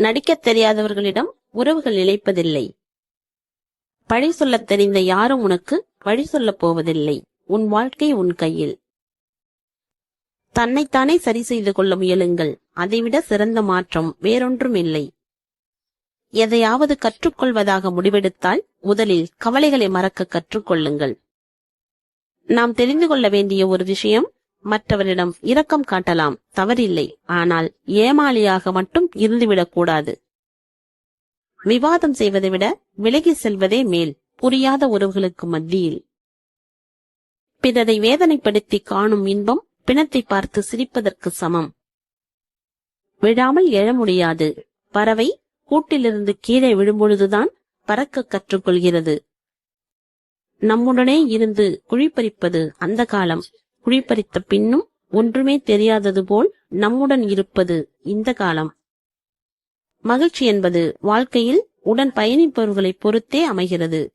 நடிக்கத் தெரியாதவர்களிடம் உறவுகள் இழைப்பதில்லை. பழி சொல்லத் தெரிந்த யாரும் உனக்கு வழி சொல்லப் போவதில்லை. உன் வாழ்க்கை உன் கையில். தன்னைத்தானே சரி செய்து கொள்ள முயலுங்கள். அதைவிட சிறந்த மாற்றம் வேறொன்றும் இல்லை. எதையாவது கற்றுக்கொள்வதாக முடிவெடுத்தால் முதலில் கவலைகளை மறக்க கற்றுக்கொள்ளுங்கள். நாம் தெரிந்து கொள்ள வேண்டிய ஒரு விஷயம் மற்றவரிடம் இரக்கம் காட்டலாம். தவறில்லை. ஆனால் ஏமாளியாக மட்டும் இருந்துவிடக்கூடாது விவாதம் செய்வதை விட விலகி செல்வதே மேல். புரியாத உறவுகளுக்கு மத்தியில். பிறரை வேதனைப்படுத்தி காணும் இன்பம் பிணத்தை பார்த்து சிரிப்பதற்கு சமம். விழாமல் எழ முடியாது. பறவை கூட்டிலிருந்து கீழே விழும்பொழுதுதான் பறக்க கற்றுக்கொள்கிறது. நம்முடனே இருந்து குழிப்பறிப்பது அந்த காலம். குழிப்பறித்த பின்னும் ஒன்றுமே தெரியாதது போல் நம்முடன் இருப்பது இந்த காலம். மகிழ்ச்சி என்பது வாழ்க்கையில் உடன் பயணிப்பவர்களை பொறுத்தே அமைகிறது.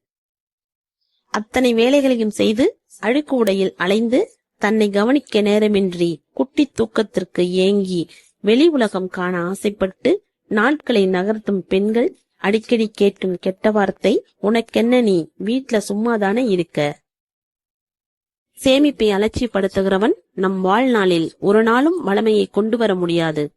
அத்தனை வேலைகளையும் செய்து அழுக்கு உடையில் அலைந்து தன்னை கவனிக்க நேரமின்றி குட்டி தூக்கத்திற்கு ஏங்கி வெளி உலகம் காண ஆசைப்பட்டு நாட்களை நகர்த்தும் பெண்கள் அடிக்கடி கேட்கும் கெட்ட வார்த்தை உனக்கென்ன நீ? வீட்ல சும்மாதானே இருக்க? சேமிப்பை அலட்சியப்படுத்துகிறவன் நம் வாழ்நாளில் ஒரு நாளும் வளமையை கொண்டு வர முடியாது.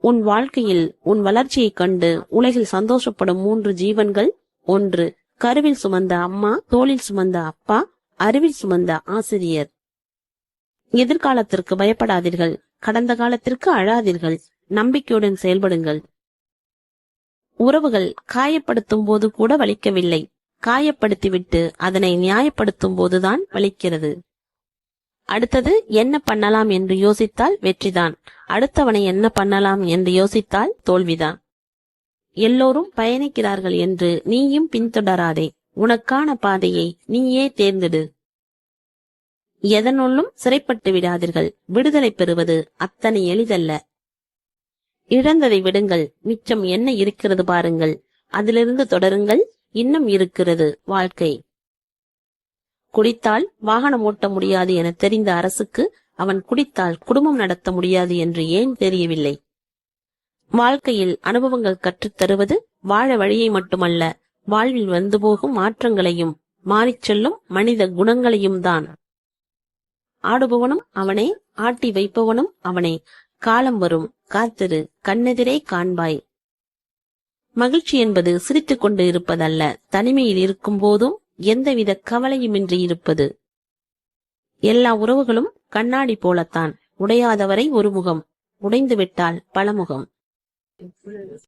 உன் வாழ்க்கையில் உன் வளர்ச்சியைக் கண்டு உலகில் சந்தோஷப்படும் மூன்று ஜீவன்கள் ஒன்று கருவில் சுமந்த அம்மா தோளில் சுமந்த அப்பா அறிவில் சுமந்த ஆசிரியர். எதிர்காலத்திற்கு பயப்படாதீர்கள் கடந்த காலத்திற்கு அழாதீர்கள் நம்பிக்கையுடன் செயல்படுங்கள். உறவுகள் காயப்படுத்தும் போது கூட வலிக்கவில்லை. காயப்படுத்திவிட்டு அதனை நியாயப்படுத்தும் போதுதான் வலிக்கிறது. அடுத்தது என்ன பண்ணலாம் என்று யோசித்தால் வெற்றிதான். அடுத்தவனை என்ன பண்ணலாம் என்று யோசித்தால் தோல்விதான். எல்லோரும் பயணிக்கிறார்கள் என்று நீயும் பின்தொடராதே. உனக்கான பாதையை நீயே தேர்ந்தெடு. எதனுள்ளும் சிறைப்பட்டு விடாதீர்கள். விடுதலை பெறுவது அத்தனை எளிதல்ல. இழந்ததை விடுங்கள். மிச்சம் என்ன இருக்கிறது பாருங்கள். அதிலிருந்து தொடருங்கள். இன்னும் இருக்கிறது வாழ்க்கை. குடித்தால் வாகனம் ஓட்ட முடியாது என தெரிந்த அரசுக்கு அவன் குடித்தால் குடும்பம் நடத்த முடியாது என்று ஏன் தெரியவில்லை? வாழ்க்கையில் அனுபவங்கள் கற்றுத் தருவது வாழ வழியை மட்டுமல்ல வாழ்வில் வந்து போகும் மாற்றங்களையும் மாறிச் செல்லும் மனித குணங்களையும் தான். ஆடுபவனும் அவனே ஆட்டி வைப்பவனும் அவனே. காலம் வரும் காத்திரு கண்ணெதிரே காண்பாய். மகிழ்ச்சி என்பது சிரித்துக் கொண்டு இருப்பதல்ல. தனிமையில் இருக்கும் போதும் எந்தவித கவலையுமின்றி இருப்பது. எல்லா உறவுகளும் கண்ணாடி போலத்தான். உடையாதவரை ஒரு முகம். உடைந்துவிட்டால் பலமுகம். பல முகம்